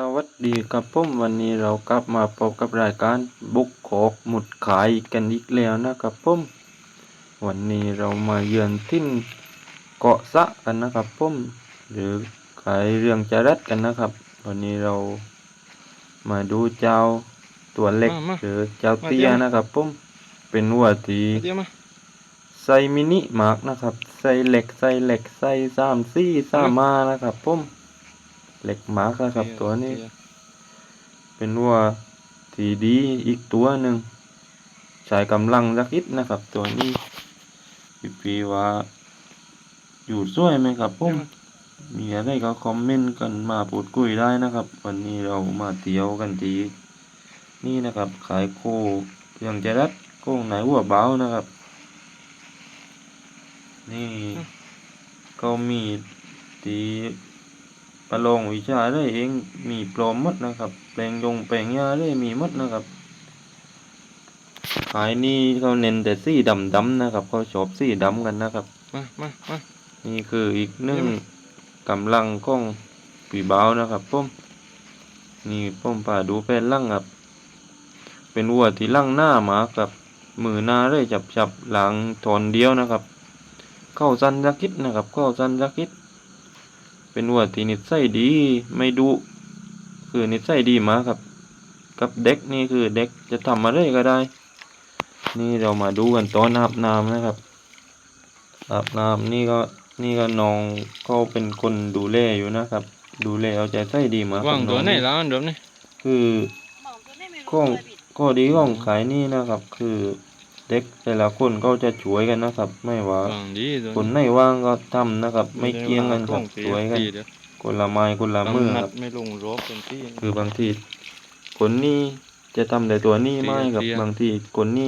สวัสดีครับผมวันนี้เรากลับมาพบกับรายการบุกโขกหมุดขายกันอีกแล้วนะครับผมวันนี้เรามาเยือนทิ้นเกาะสะกันนะครับผมหรือขายเรื่องจรัดกันนะครับ วันนี้เรามาดูเจ้าตัวเล็กมามาหรือเจ้าเตี้ยมาเตี้ยนะครับผมเป็นวัวทีเดี๋ยวมาไซมินิมากนะครับไซเล็กไซเล็กไซสามซี่สามมานะครับผม เล็กมากนะครับตัวนี้ เป็นวัวทีดีอีกตัวหนึ่งใช้กำลังสักนิดนะครับ ตัวนี้พี่ปีว่าอยู่ช่วยไหมครับผมมีอะไรก็คอมเมนต์กันมาพูดคุยได้นะครับ วันนี้เรามาเที่ยวกันทีนี่นะครับขายโคเพียงจะรัดโค้งไหนวัวเบานะครับ นี่ก็มีตี ประโลองวิชาได้เองมีปลอมหมดนะครับ แปลงยงแปลงยาได้มีหมดนะครับ ขายนี่เขาเน้นแต่สีดำดำๆนะครับ เขาชอบสีดำกันนะครับ มามามานี่คืออีกหนึ่งนี่มันกำลังของปีเบานะครับผมนี่ผมพาดูแผ่นล่างครับ เป็นวัวที่ล่างหน้าหมากับมือหน้าเลยจับจับๆหลังทอนเดียวนะครับ เข้าสันยักคิดนะครับ เข้าสันยักคิด เป็นวัวที่นิสัยดี ไม่ดุคือนิสัยดีหมาครับ กับเด็กนี่คือเด็กจะทำอะไรก็ได้ นี่เรามาดูกันตอนอาบน้ำนะครับอาบน้ำนี่ก็นี่ก็น้องเขาเป็นคนดูแลอยู่นะครับ ดูแลเอาใจใส่ดีมากวางครับตัวองไหนแล้วอันเดิมนี่คือข้องข้อดีของขายนี่นะครับ คือ เด็กแต่ละคนก็จะช่วยกันนะครับ ไม่ว่าวางดีตัวคนไหนว่างก็ทำนะครับ ไม่เกี่ยงกันครับช่วยกันเดี๋ยวคนละไม้คนละบางมือนัคดรับ ไม่ลงรอบเป็นที่ คือบางทีคนนี้จะทำแต่ตัวนี้ไม่ครับเตี้ยบางทีคนนี้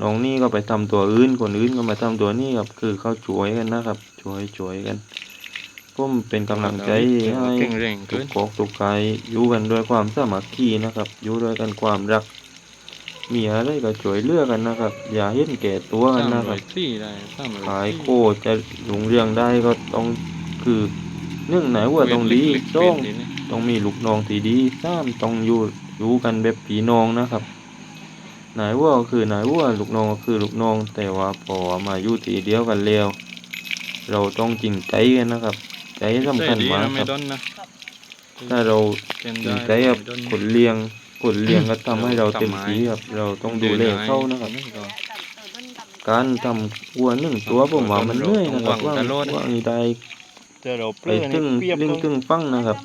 น้องนี่ก็ไปทำตัวอื่น คนอื่นก็มาทำตัวนี้ครับ คือเขาช่วยกันนะครับช่วยช่วยกันผมเป็นกำลังใจให้เก่งแรงทุเกิกนกอกทุกกายอยู่กันด้วยความสามัคคีนะครับ อยู่ด้วยกันความรัก มีอะไรก็ช่วยเหลือกันนะครับ อย่าเห็นแก่ตัวกันสามนะคร้รัอบยสี่ได้สามร้อยขายสี่โคจะหลงเรืองได้ก็ต้องคือเนื่องไหนว่าต้องดีเล็กๆต้องเป็นนี่ต้องมีลูกน้องที่ดีสามต้องอยู่อยู่กันแบบพี่น้องนะครับนายวัวก็คือนายวัวลูกน้องก็คือลูกน้อง แต่ว่าพอมาอยู่ทีเดียวกันแล้วเราต้องจริงใจกันนะครับ ใจสำคัญใจดีมากนะคไม่รับดอนนะถ้าเราเป็นจริได้งใจกับไม่ดอนคนเลี้ยง คนเลี้ยงก็ทำให้เราเราเต็มทำไมที่ครับเราต้องดูแลเขานะครับนี่ก็การทำวัวหนึ่งตัวผมว่ามันเหนื่อยนะครับต้ว่าองหวังตลอดว่าอีได้เจอเราเปไปลื้อยตึ้งเปรียบลึงลงตึ้งฟังนะครับ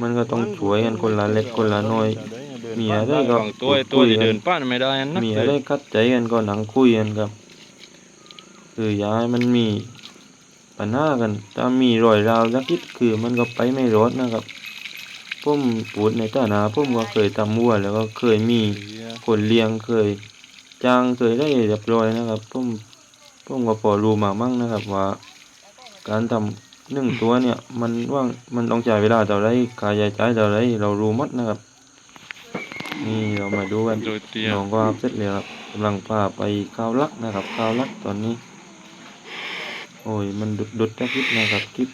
มันก็ต้องช่วยกันคนละเล็กคนละน้อย มีอะไรก็วางตัวพูดตัวคุยที่กันเดินป้านไม่ได้อันนักมีเลอะไรยคัดใจกันก็หนังคุยกันครับคืออย้ายมันมีปัญหากัน ถ้ามีรอยราวสักนิดคือมันก็ไปไม่รอดนะครับ ผมพูดในฐานะผมก็เคยทำวัวแล้วก็เคยมีคนเลี้ยงเคยจ้างเคยได้เรียบร้อยนะครับผมผมก็พอรู้มามั่งนะครับว่า การทำหนึ่งตัวเนี่ยมันว่างมันต้องใช้เวลาเท่าไรค่าใช้จ่ายเท่าไรเรารู้หมดนะครับ นี่เรามาดูกันโดยเตียน้องก็เสร็จแล้วครับกำลังพาไปข้าวลักนะครับข้าวลักตอนนี้ โอ้ยมันดุดดุดๆนะคลิปนะครับคลิป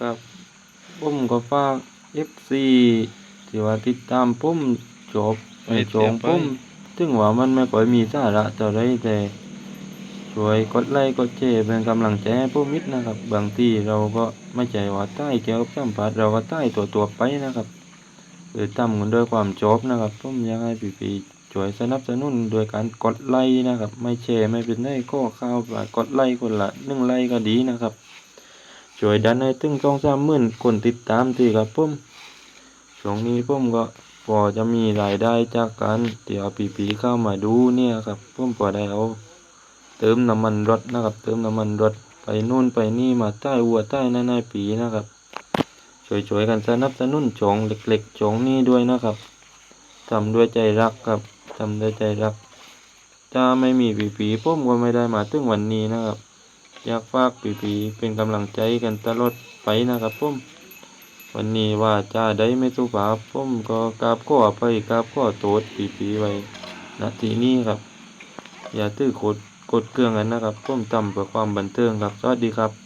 กับ ผมก็ฝาก FC ที่ว่าติดตามผมจบไปจองผมถึงว่ามันไม่ค่อยมีสาระเท่าไรแต่ช่วยกดไลค์กดแชร์เป็นกำลังใจให้ผมนิดนะครับ บางทีเราก็ไม่ใจว่าใต้เกี่ยวกับสัมผัสเราก็ใต้ตัวตัวๆไปนะครับหรือทำกันด้วยความชอบนะครับผมอยากให้พี่ๆช่วยสนับสนุนโดยการกดไลค์นะครับ ไม่แชร์ไม่เป็นไรก็เข้าวไปกดไลค์คนละหนึ่งไลค์ก็ดีนะครับ ช่วยดันให้ถึงสองสามหมื่นคนติดตามทีครับผมช่วงนี้ผมก็พอจะมีรายได้จากการเดี๋ยวพี่ๆเข้ามาดูเนี่ยครับผมพอได้เอาเติมน้ำมันรถนะครับ เติมน้ำมันรถไปนู่นไปนี่มาใต้วัวใต้นานาปีนะครับช่วยๆกันสนับสนุนจองเล็กๆจองนี้ด้วยนะครับทำด้วยใจรักครับทำด้วยใจรักถ้าไม่มีปีปีผมก็ไม่ได้มาถึงวันนี้นะครับ อยากฝากปีๆเป็นกำลังใจกันตลอดไปนะครับพุ่มวันนี้ว่าจ้าได้ไม่สุภาพผมก็กราบข้อไปกราบข้อโทษปีๆไว้ณที่นี้ครับ อย่าตื้อโคดกดเครื่องกันนะครับพุ่มทำเพื่อความบันเทิงครับ สวัสดีครับ